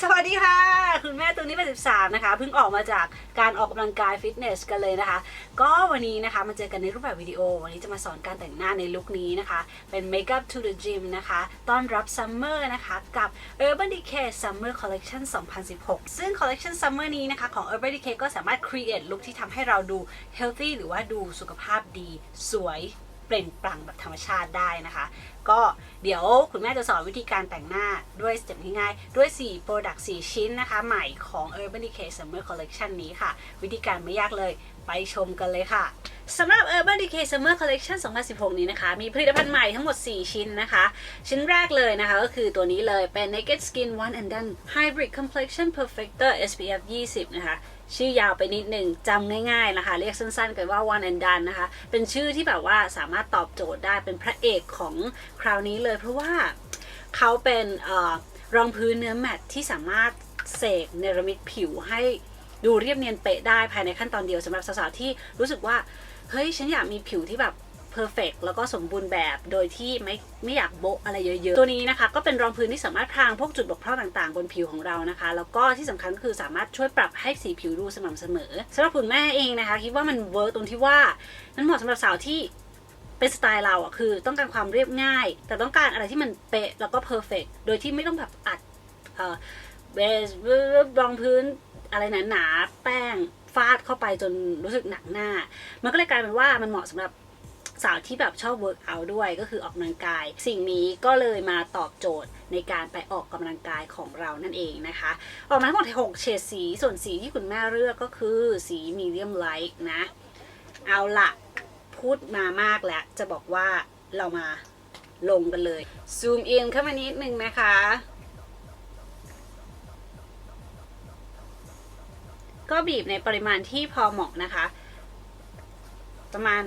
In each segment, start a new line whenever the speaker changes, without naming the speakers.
สวัสดีค่ะ คุณแม่ตัวนี้เป็น13 นะคะ เพิ่งออกมาจากการออกกำลังกายฟิตเนสกันเลยนะคะ ก็วันนี้นะคะมาเจอกันในรูปแบบวิดีโอ วันนี้จะมาสอนการแต่งหน้าในลุคนี้นะคะ เป็น Makeup to the Gym นะคะ ต้อนรับซัมเมอร์นะคะ กับ Urban Decay Summer Collection 2016 ซึ่งคอลเลกชันซัมเมอร์นี้นะคะ ของ Urban Decay ก็สามารถ create ลุคที่ทำให้เราดู healthy หรือว่าดูสุขภาพดีสวย เปล่งปลั่งแบบธรรมชาติได้นะคะ ก็เดี๋ยวคุณแม่จะสอนวิธีการแต่งหน้าด้วยสเต็ปง่ายๆ ด้วย 4 Product 4 ชิ้นนะคะ ใหม่ของ Urban Decay Summer Collection นี้ค่ะ วิธีการไม่ยากเลย ไปชมกันเลยค่ะสำหรับ Urban Decay Summer Collection 2016 นี้นะคะ มีผลิตภัณฑ์ใหม่ทั้งหมด 4 ชิ้นนะคะ ชิ้นแรกเลยนะคะ ก็คือตัวนี้เลยเป็น Naked Skin One and Done Hybrid Complexion Perfector SPF 20 นะคะ ชื่อยาวไปนิดหนึ่งจำง่ายๆนะคะ เรียกสั้นๆ กันว่า one and done นะคะ เป็นชื่อที่แบบว่าสามารถตอบโจทย์ได้เป็นพระเอกของคราวนี้เลย เพราะว่าเขาเป็นอรองพื้นเนื้อแมตที่สามารถเสกเนรมิตผิวให้ ดูเรียบเนียนเป๊ะได้ภายในขั้นตอนเดียวสำหรับสาวๆที่รู้สึกว่า เฮ้ย ฉันอยากมีผิวที่แบบเพอร์เฟกแล้วก็สมบูรณ์แบบโดยที่ไม่ไม่อยากโบะอะไรเยอะๆ ตัวนี้นะคะ ก็เป็นรองพื้นที่สามารถพรางพวกจุดบกพร่องต่างๆ บนผิวของเรานะคะ แล้วก็ที่สำคัญก็คือสามารถช่วยปรับให้สีผิวดูสม่ำเสมอสำหรับคุณแม่เองนะคะ คิดว่ามันเวิร์กตรงที่ว่ามันเหมาะสำหรับสาวที่เป็นสไตล์เราอะคือ ต้องการความเรียบง่าย แต่ต้องการอะไรที่มันเป๊ะแล้วก็เพอร์เฟกโดยที่ไม่ต้องแบบอัดเอ่อเบสรองพื้น อะไรหนาๆแป้งฟาดเข้าไปจนรู้สึกหนักหน้า มันก็เลยกลายเป็นว่ามันเหมาะสำหรับสาวที่แบบชอบเวิร์กอัด้วยก็คือออกกำลังกาย สิ่งนี้ก็เลยมาตอบโจทย์ในการไปออกกำลังกายของเรานั่นเองนะคะ ออกมาทั้งหมด6เฉดสี ส่วนสีที่คุณแม่เลือกก็คือสีมีเดียมไลท์นะ เอาละพูดมามากแล้ว จะบอกว่าเรามาลงกันเลย ซูมอินเข้ามานิดนึงนะคะ ก็บีบในปริมาณที่พอเหมาะนะคะ ประมาณ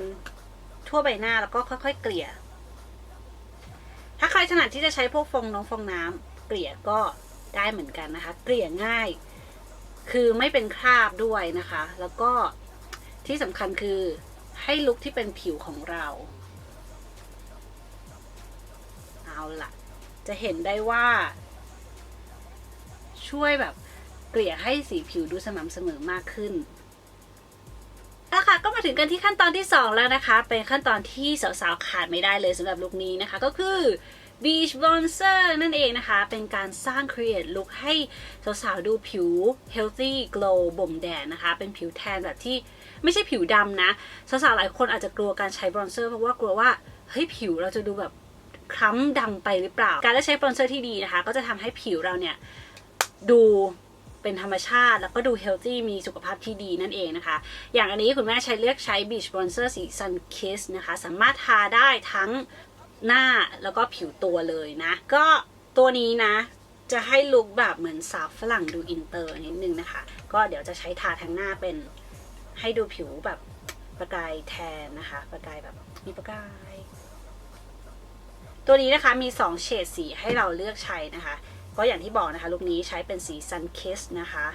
ทั่วใบหน้าแล้วก็ค่อย ๆ เกลี่ย ถ้าใครถนัดที่จะใช้พวกฟองน้องฟองน้ำเกลี่ยก็ได้เหมือนกันนะคะ เกลี่ยง่าย คือไม่เป็นคราบด้วยนะคะ แล้วก็ที่สำคัญคือให้ลุคที่เป็นผิวของเรา เอาล่ะจะเห็นได้ว่า ช่วยแบบ เกลี่ยให้สีผิวดูสม่ำเสมอมากขึ้นเอาละค่ะก็มาถึงกันที่ขั้นตอนที่ 2 แล้วนะคะ เป็นขั้นตอนที่สาวๆขาดไม่ได้เลยสำหรับลุคนี้นะคะ ก็คือ Beach Bronzer นั่นเองนะคะ เป็นการสร้าง create look ให้สาวๆดูผิว healthy glow บ่มแดดนะคะ เป็นผิวแทนแบบที่ไม่ใช่ผิวดำนะ สาวๆหลายคนอาจจะกลัวการใช้บรอนเซอร์เพราะว่ากลัวว่า เฮ้ยผิวเราจะดูแบบคล้ำดำไปหรือเปล่า การเลือกใช้บรอนเซอร์ที่ดีนะคะ ก็จะทำให้ผิวเราเนี่ยดู เป็นธรรมชาติ แล้วก็ดูเฮลตี้มีสุขภาพที่ดีนั่นเองนะคะ อย่างอันนี้คุณแม่ใช้เลือกใช้ Beach Bronzer สี Sun Kiss นะคะ สามารถทาได้ทั้งหน้าแล้วก็ผิวตัวเลยนะ ก็ตัวนี้นะจะให้ลุคแบบเหมือนสาวฝรั่งดูอินเตอร์นิดนึงนะคะ ก็เดี๋ยวจะใช้ทาทั้งหน้าเป็นให้ดูผิวแบบประกายแทนนะคะ ประกายแบบมีประกาย ตัวนี้นะคะมี 2 เฉดสีให้เราเลือกใช้นะคะ ก็อย่างที่บอกนะคะลุคนี้ใช้เป็นสี Sun Kiss นะคะ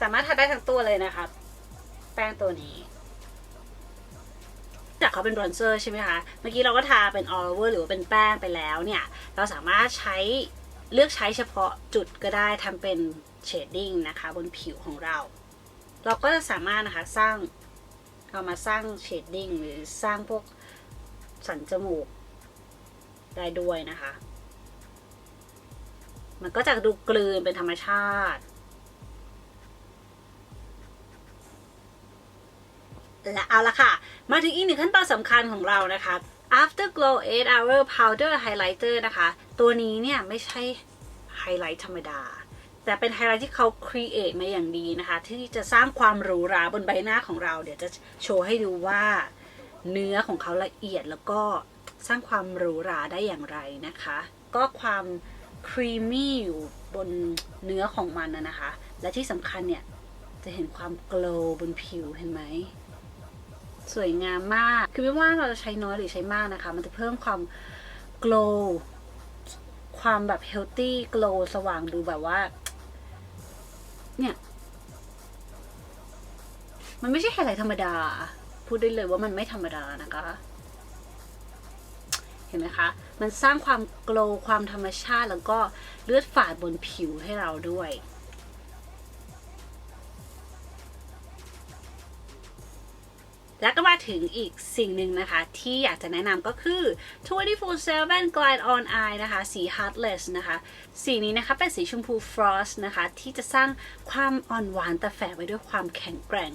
สามารถทาได้ทั้งตัวเลยนะคะ แป้งตัวนี้จากเขาเป็นบรอนเซอร์ใช่ไหมคะ เมื่อกี้เราก็ทาเป็นออเวอร์หรือว่าเป็นแป้งไปแล้วเนี่ย เราสามารถใช้เลือกใช้เฉพาะจุดก็ได้ทำเป็นเชดดิ้งนะคะ บนผิวของเรา เราก็จะสามารถนะคะสร้าง เอามาสร้างเชดดิ้งหรือสร้างพวกสันจมูกได้ด้วยนะคะ มันก็จะดูกลืนเป็นธรรมชาติ และเอาละค่ะ มาถึงอีกหนึ่งขั้นตอนสำคัญของเรานะคะ Afterglow 8 Hour Powder Highlighter นะคะ ตัวนี้เนี่ยไม่ใช่ไฮไลท์ธรรมดา แต่เป็นไฮไลท์ที่เขาครีเอทมาอย่างดีนะคะ ที่จะสร้างความหรูหราบนใบหน้าของเรา เดี๋ยวจะโชว์ให้ดูว่าเนื้อของเขาละเอียดแล้วก็สร้างความหรูหราได้อย่างไรนะคะ ก็ความครีมมี่อยู่บนเนื้อของมันนะนะคะ และที่สำคัญเนี่ย จะเห็นความโกลว์บนผิวเห็นไหม สวยงามมาก คือไม่ว่าเราจะใช้น้อยหรือใช้มากนะคะ มันจะเพิ่มความ glow ความแบบ healthy glow สว่างดูแบบว่า เนี่ย มันไม่ใช่ไฮไลท์ธรรมดา พูดได้เลยว่ามันไม่ธรรมดานะคะ เห็นไหมคะ มันสร้างความโกลว์ความธรรมชาติแล้วก็เลือดฝาดบนผิวให้เราด้วย แล้วก็มาถึงอีกสิ่งหนึ่งนะคะ ที่อยากจะแนะนำก็คือ 24/7 Glide on Eye นะคะ สี Heartless นะคะ สีนี้นะคะเป็นสีชมพู Frost นะคะ ที่จะสร้างความอ่อนหวานแต่แฝงไปด้วยความแข็งแกร่ง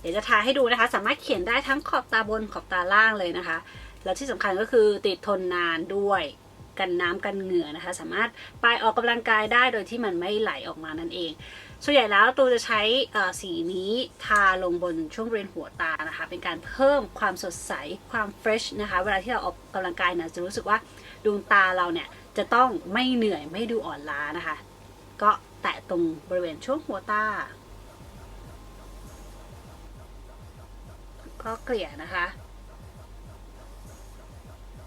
เดี๋ยวจะทาให้ดูนะคะ สามารถเขียนได้ทั้งขอบตาบนขอบตาล่างเลยนะคะ แล้วที่สำคัญก็คือติดทนนานด้วยกันน้ำกันเหงื่อนะคะ สามารถไปออกกำลังกายได้โดยที่มันไม่ไหลออกมานั่นเอง ส่วนใหญ่แล้วตูจะใช้สีนี้ทาลงบนช่วงบริเวณหัวตานะคะ เป็นการเพิ่มความสดใสความเฟรชนะคะ เวลาที่เราออกกำลังกายนี่ยจะรู้สึกว่าดวงตาเราเนี่ยจะต้องไม่เหนื่อยไม่ดูอ่อนล้านะคะ ก็แตะตรงบริเวณช่วงหัวตา ก็เกลี่ยนะคะ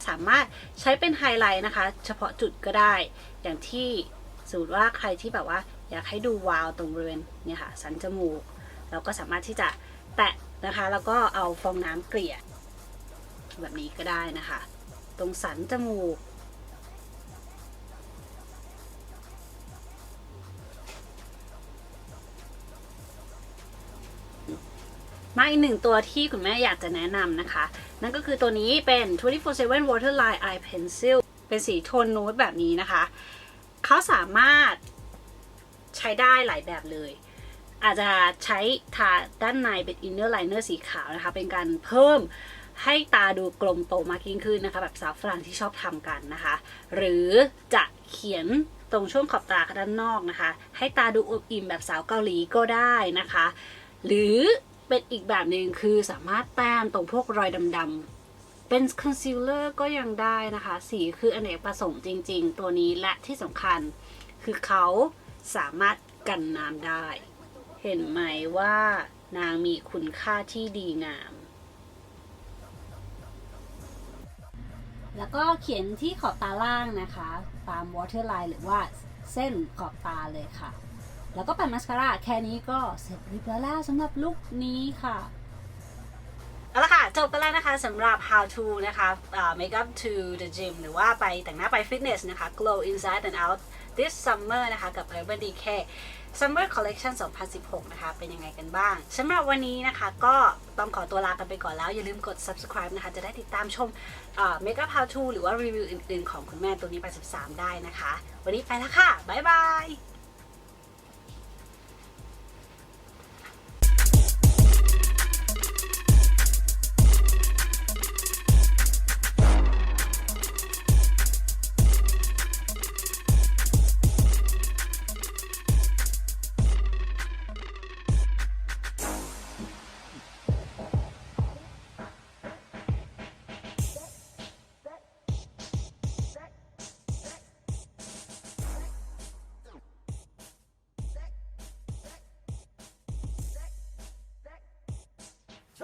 สามารถใช้เป็นไฮไลท์นะคะ เฉพาะจุดก็ได้ อย่างที่สมมติว่าใครที่แบบว่า อยากให้ดูวาวตรงบริเวณเนี่ยค่ะสันจมูก เราก็สามารถที่จะแตะนะคะ แล้วก็เอาฟองน้ำเกลี่ย แบบนี้ก็ได้นะคะ ตรงสันจมูก มาอีกหนึ่งตัวที่คุณแม่อยากจะแนะนำนะคะ นั่นก็คือตัวนี้เป็น 24/7 Waterline Eye Pencil เป็นสีโทนนูดแบบนี้นะคะ เขาสามารถ ใช้ได้หลายแบบเลย อาจจะใช้ทาด้านในเป็น inner liner สีขาวนะคะ เป็นการเพิ่มให้ตาดูกลมโตมากยิ่งขึ้นนะคะ แบบสาวฝรั่งที่ชอบทำกันนะคะ หรือจะเขียนตรงช่วงขอบตาด้านนอกนะคะ ให้ตาดูอบอิ่มแบบสาวเกาหลีก็ได้นะคะ หรือเป็นอีกแบบหนึ่งคือสามารถแต้มตรงพวกรอยดำๆเป็นคอนซีลเลอร์ก็ยังได้นะคะ สีคืออเนกประสงค์จริง ๆ ตัวนี้และที่สำคัญคือเขา สามารถกันน้ำได้ เห็นไหมว่านางมีคุณค่าที่ดีงาม แล้วก็เขียนที่ขอบตาล่างนะคะ ตาม waterline หรือว่าเส้นขอบตาเลยค่ะ แล้วก็ปัดมาสคาร่าแค่นี้ก็เสร็จเรียบร้อยแล้วสำหรับลุคนี้ค่ะเอาละค่ะ จบกันแล้วนะคะสำหรับ how to นะคะอ่า make up to the gym หรือว่าไปแต่งหน้าไปฟิตเนสนะคะ glow inside and out this summer นะคะ กับ Urban Decay Summer Collection 2016 นะคะ เป็นยังไงกันบ้างสำหรับวันนี้นะคะ ก็ต้องขอตัวลากันไปก่อนแล้ว อย่าลืมกด subscribe นะคะ จะได้ติดตามชมอ่า make up how to หรือว่ารีวิวอื่นๆ ของคุณแม่ตัวนี้ไป 13 ได้นะคะ วันนี้ไปแล้วค่ะ บ๊ายบาย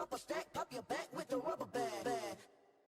Drop a stack, pop your back with the rubber band.